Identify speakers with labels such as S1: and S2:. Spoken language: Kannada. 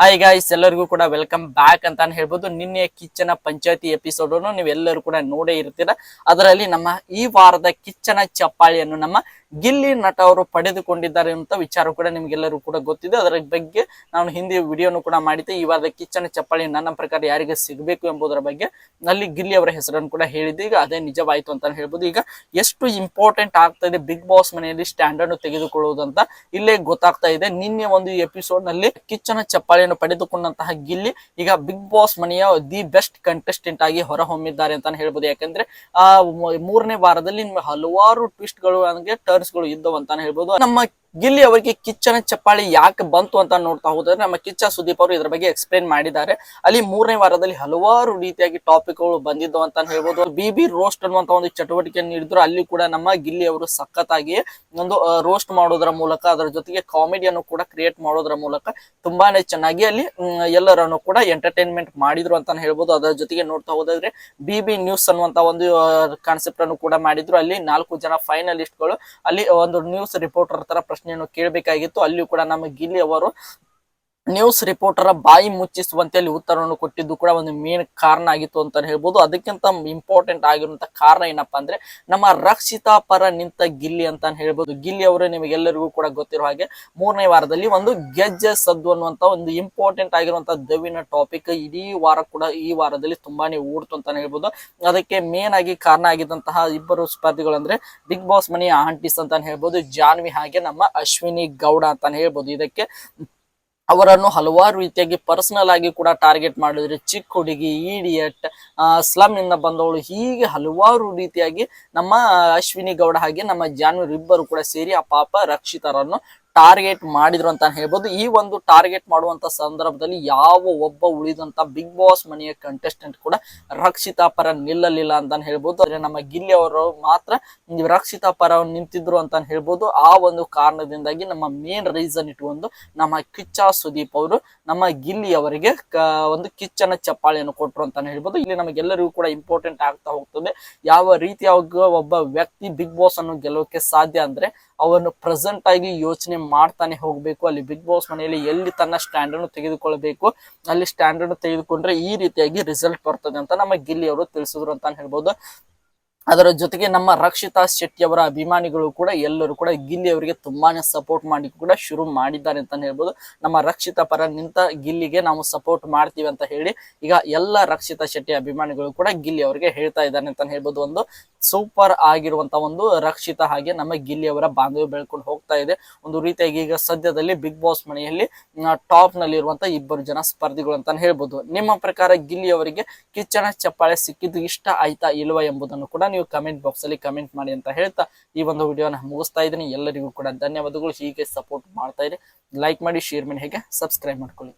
S1: ಹಾಯ್ ಗಾಯ್ಸ್ ಎಲ್ಲರಿಗೂ ಕೂಡ ವೆಲ್ಕಮ್ ಬ್ಯಾಕ್ ಅಂತಾನೆ ಹೇಳ್ಬೋದು. ನಿನ್ನೆ ಕಿಚ್ಚನ ಪಂಚಾಯತಿ ಎಪಿಸೋಡ್ ನೀವೆಲ್ಲರೂ ಕೂಡ ನೋಡೇ ಇರ್ತೀರ. ಅದರಲ್ಲಿ ನಮ್ಮ ಈ ವಾರದ ಕಿಚ್ಚನ ಚಪ್ಪಾಳಿಯನ್ನು ನಮ್ಮ ಗಿಲ್ಲಿ ನಟ ಅವರು ಪಡೆದುಕೊಂಡಿದ್ದಾರೆ ಅಂತ ವಿಚಾರ ಕೂಡ ನಿಮ್ಗೆಲ್ಲರೂ ಕೂಡ ಗೊತ್ತಿದೆ. ಅದರ ಬಗ್ಗೆ ನಾನು ಹಿಂದಿ ವಿಡಿಯೋನು ಕೂಡ ಮಾಡಿದ್ದೆ. ಈ ವಾರದ ಕಿಚ್ಚನ ಚಪ್ಪಾಳಿ ನನ್ನ ಪ್ರಕಾರ ಯಾರಿಗೆ ಸಿಗಬೇಕು ಎಂಬುದರ ಬಗ್ಗೆ ನಲ್ಲಿ ಗಿಲ್ಲಿ ಅವರ ಹೆಸರನ್ನು ಕೂಡ ಹೇಳಿದ್ದೆ. ಈಗ ಅದೇ ನಿಜವಾಯಿತು ಅಂತ ಹೇಳ್ಬೋದು. ಈಗ ಎಷ್ಟು ಇಂಪಾರ್ಟೆಂಟ್ ಆಗ್ತಾ ಇದೆ ಬಿಗ್ ಬಾಸ್ ಮನೆಯಲ್ಲಿ ಸ್ಟ್ಯಾಂಡರ್ಡ್ ತೆಗೆದುಕೊಳ್ಳುವುದು ಅಂತ ಇಲ್ಲೇ ಗೊತ್ತಾಗ್ತಾ ಇದೆ. ನಿನ್ನೆ ಒಂದು ಎಪಿಸೋಡ್ನಲ್ಲಿ ಕಿಚ್ಚನ ಚಪ್ಪಾಳಿಯನ್ನು ಪಡೆದುಕೊಂಡಂತಹ ಗಿಲ್ಲಿ ಈಗ ಬಿಗ್ ಬಾಸ್ ಮನೆಯ ದಿ ಬೆಸ್ಟ್ ಕಂಟೆಸ್ಟೆಂಟ್ ಆಗಿ ಹೊರಹೊಮ್ಮಿದ್ದಾರೆ ಅಂತಾನೆ ಹೇಳ್ಬೋದು. ಯಾಕಂದ್ರೆ ಆ ಮೂರನೇ ವಾರದಲ್ಲಿ ಹಲವಾರು ಟ್ವಿಸ್ಟ್ಗಳು ಹಂಗೆ ಟರ್ನ್ಸ್ಗಳು ಇದ್ದವು ಅಂತಾನೆ ಹೇಳ್ಬೋದು. ನಮ್ಮ ಗಿಲ್ಲಿ ಅವರಿಗೆ ಕಿಚ್ಚನ ಚಪ್ಪಾಳಿ ಯಾಕೆ ಬಂತು ಅಂತ ನೋಡ್ತಾ ಹೋದ್ರೆ ನಮ್ಮ ಕಿಚ್ಚ ಸುದೀಪ್ ಅವರು ಇದ್ರ ಬಗ್ಗೆ ಎಕ್ಸ್ಪ್ಲೇನ್ ಮಾಡಿದ್ದಾರೆ. ಅಲ್ಲಿ ಮೂರನೇ ವಾರದಲ್ಲಿ ಹಲವಾರು ರೀತಿಯಾಗಿ ಟಾಪಿಕ್ಗಳು ಬಂದಿದ್ವು ಅಂತ ಹೇಳ್ಬೋದು. ಬಿಬಿ ರೋಸ್ಟ್ ಅನ್ನುವಂತ ಒಂದು ಚಟುವಟಿಕೆ ನೀಡಿದ್ರು. ಅಲ್ಲಿ ಕೂಡ ನಮ್ಮ ಗಿಲ್ಲಿ ಅವರು ಸಖತ್ತಾಗಿ ಒಂದು ರೋಸ್ಟ್ ಮಾಡೋದ್ರ ಮೂಲಕ, ಅದರ ಜೊತೆಗೆ ಕಾಮಿಡಿಯನ್ನು ಕೂಡ ಕ್ರಿಯೇಟ್ ಮಾಡೋದ್ರ ಮೂಲಕ ತುಂಬಾನೇ ಚೆನ್ನಾಗಿ ಅಲ್ಲಿ ಎಲ್ಲರನ್ನು ಕೂಡ ಎಂಟರ್ಟೈನ್ಮೆಂಟ್ ಮಾಡಿದ್ರು ಅಂತ ಹೇಳ್ಬೋದು. ಅದರ ಜೊತೆಗೆ ನೋಡ್ತಾ ಹೋದ್ರೆ ಬಿಬಿ ನ್ಯೂಸ್ ಅನ್ನುವಂತ ಒಂದು ಕಾನ್ಸೆಪ್ಟ್ ಅನ್ನು ಕೂಡ ಮಾಡಿದ್ರು. ಅಲ್ಲಿ ನಾಲ್ಕು ಜನ ಫೈನಲಿಸ್ಟ್ಗಳು, ಅಲ್ಲಿ ಒಂದು ನ್ಯೂಸ್ ರಿಪೋರ್ಟರ್ ತರ ಪ್ರಶ್ನೆಯನ್ನು ಕೇಳಬೇಕಾಗಿತ್ತು. ಅಲ್ಲಿಯೂ ಕೂಡ ನಮ್ಮ ಗಿಲ್ಲಿ ಅವರು ನ್ಯೂಸ್ ರಿಪೋರ್ಟರ ಬಾಯಿ ಮುಚ್ಚಿಸುವಂತೆ ಅಲ್ಲಿ ಉತ್ತರವನ್ನು ಕೊಟ್ಟಿದ್ದು ಕೂಡ ಒಂದು ಮೇನ್ ಕಾರಣ ಆಗಿತ್ತು ಅಂತ ಹೇಳ್ಬೋದು. ಅದಕ್ಕಿಂತ ಇಂಪಾರ್ಟೆಂಟ್ ಆಗಿರುವಂತ ಕಾರಣ ಏನಪ್ಪಾ ಅಂದ್ರೆ ನಮ್ಮ ರಕ್ಷಿತಾ ಪರ ನಿಂತ ಗಿಲ್ಲಿ ಅಂತ ಹೇಳ್ಬೋದು. ಗಿಲ್ಲಿ ಅವರು ನಿಮಗೆಲ್ಲರಿಗೂ ಕೂಡ ಗೊತ್ತಿರೋ ಹಾಗೆ ಮೂರನೇ ವಾರದಲ್ಲಿ ಒಂದು ಗೆಜ್ಜೆ ಸದ್ದು ಅನ್ನುವಂತ ಒಂದು ಇಂಪಾರ್ಟೆಂಟ್ ಆಗಿರುವಂತ ದವಿನ ಟಾಪಿಕ್ ಇಡೀ ವಾರ ಕೂಡ ಈ ವಾರದಲ್ಲಿ ತುಂಬಾನೇ ಓಡ್ತು ಅಂತಾನೆ ಹೇಳ್ಬೋದು. ಅದಕ್ಕೆ ಮೇನ್ ಆಗಿ ಕಾರಣ ಆಗಿದ್ದಂತಹ ಇಬ್ಬರು ಸ್ಪರ್ಧಿಗಳು ಅಂದ್ರೆ ಬಿಗ್ ಬಾಸ್ ಮನೆಯ ಆಂಟಿಸ್ ಅಂತಾನೆ ಹೇಳ್ಬೋದು. ಜಾನ್ವಿ ಹಾಗೆ ನಮ್ಮ ಅಶ್ವಿನಿ ಗೌಡ ಅಂತಾನೆ ಹೇಳ್ಬೋದು. ಇದಕ್ಕೆ ಅವರನ್ನು ಹಲವಾರು ರೀತಿಯಾಗಿ ಪರ್ಸನಲ್ ಆಗಿ ಕೂಡ ಟಾರ್ಗೆಟ್ ಮಾಡಿದ್ರೆ ಚಿಕ್ಕ ಹುಡುಗಿ ಈಡಿಯಟ್ ಸ್ಲಮ್ ಇಂದ ಬಂದವಳು ಹೀಗೆ ಹಲವಾರು ರೀತಿಯಾಗಿ ನಮ್ಮ ಅಶ್ವಿನಿ ಗೌಡ ಹಾಗೆ ನಮ್ಮ ಜಾನ್ವರ್ ಇಬ್ಬರು ಕೂಡ ಸೇರಿ ಆ ಪಾಪ ರಕ್ಷಿತರನ್ನು ಟಾರ್ಗೆಟ್ ಮಾಡಿದ್ರು ಅಂತ ಹೇಳ್ಬೋದು. ಈ ಒಂದು ಟಾರ್ಗೆಟ್ ಮಾಡುವಂತ ಸಂದರ್ಭದಲ್ಲಿ ಯಾವ ಒಬ್ಬ ಉಳಿದಂತ ಬಿಗ್ ಬಾಸ್ ಮನೆಯ ಕಂಟೆಸ್ಟೆಂಟ್ ಕೂಡ ರಕ್ಷಿತಾ ಪರ ನಿಲ್ಲಲಿಲ್ಲ ಅಂತ ಹೇಳ್ಬೋದು. ಆದ್ರೆ ನಮ್ಮ ಗಿಲ್ಲಿ ಅವರು ಮಾತ್ರ ರಕ್ಷಿತಾ ಪರ ನಿಂತಿದ್ರು ಅಂತ ಹೇಳ್ಬೋದು. ಆ ಒಂದು ಕಾರಣದಿಂದಾಗಿ ನಮ್ಮ ಮೇನ್ ರೀಸನ್ ಇಟ್ಕೊಂಡು ನಮ್ಮ ಕಿಚ್ಚ ಸುದೀಪ್ ಅವರು ನಮ್ಮ ಗಿಲ್ಲಿ ಅವರಿಗೆ ಒಂದು ಕಿಚ್ಚನ ಚಪ್ಪಾಳೆಯನ್ನು ಕೊಟ್ರು ಅಂತ ಹೇಳ್ಬೋದು. ಇಲ್ಲಿ ನಮಗೆಲ್ಲರಿಗೂ ಕೂಡ ಇಂಪಾರ್ಟೆಂಟ್ ಆಗ್ತಾ ಹೋಗ್ತದೆ. ಯಾವ ರೀತಿಯಾಗ ಒಬ್ಬ ವ್ಯಕ್ತಿ ಬಿಗ್ ಬಾಸ್ ಅನ್ನು ಗೆಲ್ಲೋಕೆ ಸಾಧ್ಯ ಅಂದ್ರೆ ಅವನು ಪ್ರೆಸೆಂಟ್ ಆಗಿ ಯೋಚನೆ ಮಾಡ್ತಾನೆ ಹೋಗ್ಬೇಕು. ಅಲ್ಲಿ ಬಿಗ್ ಬಾಸ್ ಮನೆಯಲ್ಲಿ ಎಲ್ಲಿ ತನ್ನ ಸ್ಟ್ಯಾಂಡರ್ಡ್ ತೆಗೆದುಕೊಳ್ಬೇಕು, ಅಲ್ಲಿ ಸ್ಟ್ಯಾಂಡರ್ಡ್ ತೆಗೆದುಕೊಂಡ್ರೆ ಈ ರೀತಿಯಾಗಿ ರಿಸಲ್ಟ್ ಬರ್ತದೆ ಅಂತ ನಮ್ಮ ಗಿಲ್ಲಿ ಅವರು ತಿಳಿಸಿದ್ರು ಅಂತ ಹೇಳ್ಬೋದು. ಅದರ ಜೊತೆಗೆ ನಮ್ಮ ರಕ್ಷಿತಾ ಶೆಟ್ಟಿ ಅವರ ಅಭಿಮಾನಿಗಳು ಕೂಡ ಎಲ್ಲರೂ ಕೂಡ ಗಿಲ್ಲಿ ಅವರಿಗೆ ತುಂಬಾನೇ ಸಪೋರ್ಟ್ ಮಾಡಿ ಕೂಡ ಶುರು ಮಾಡಿದ್ದಾರೆ ಅಂತ ಹೇಳ್ಬೋದು. ನಮ್ಮ ರಕ್ಷಿತಾ ಪರ ನಿಂತ ಗಿಲ್ಲಿಗೆ ನಾವು ಸಪೋರ್ಟ್ ಮಾಡ್ತೀವಿ ಅಂತ ಹೇಳಿ ಈಗ ಎಲ್ಲ ರಕ್ಷಿತಾ ಶೆಟ್ಟಿ ಅಭಿಮಾನಿಗಳು ಕೂಡ ಗಿಲ್ಲಿ ಅವರಿಗೆ ಹೇಳ್ತಾ ಇದ್ದಾರೆ ಅಂತ ಹೇಳ್ಬೋದು. ಒಂದು ಸೂಪರ್ ಆಗಿರುವಂತ ಒಂದು ರಕ್ಷಿತಾ ಹಾಗೆ ನಮ್ಮ ಗಿಲ್ಲಿ ಅವರ ಬಾಂಧವ್ಯ ಬೆಳ್ಕೊಂಡು ಹೋಗ್ತಾ ಇದೆ. ಒಂದು ರೀತಿಯಾಗಿ ಈಗ ಸದ್ಯದಲ್ಲಿ ಬಿಗ್ ಬಾಸ್ ಮನೆಯಲ್ಲಿ ಟಾಪ್ನಲ್ಲಿ ಇರುವಂತ ಇಬ್ಬರು ಜನ ಸ್ಪರ್ಧಿಗಳು ಅಂತ ಹೇಳ್ಬೋದು. ನಿಮ್ಮ ಪ್ರಕಾರ ಗಿಲ್ಲಿ ಅವರಿಗೆ ಕಿಚ್ಚಣ ಚಪ್ಪಾಳೆ ಸಿಕ್ಕಿದ್ದು ಇಷ್ಟ ಆಯ್ತಾ ಇಲ್ವಾ ಎಂಬುದನ್ನು ಕೂಡ ನೀವು ಕಮೆಂಟ್ ಬಾಕ್ಸ್ ಅಲ್ಲಿ ಕಮೆಂಟ್ ಮಾಡಿ ಅಂತ ಹೇಳ್ತಾ ಈ ಒಂದು ವಿಡಿಯೋನ ಮುಗಿಸ್ತಾ ಇದ್ದೀನಿ. ಎಲ್ಲರಿಗೂ ಕೂಡ ಧನ್ಯವಾದಗಳು. ಹೀಗೆ ಸಪೋರ್ಟ್ ಮಾಡ್ತಾ ಇರಿ. ಲೈಕ್ ಮಾಡಿ ಶೇರ್ ಮಾಡಿ, ಹೇಗೆ ಸಬ್ಸ್ಕ್ರೈಬ್ ಮಾಡ್ಕೊಳ್ಳಿ.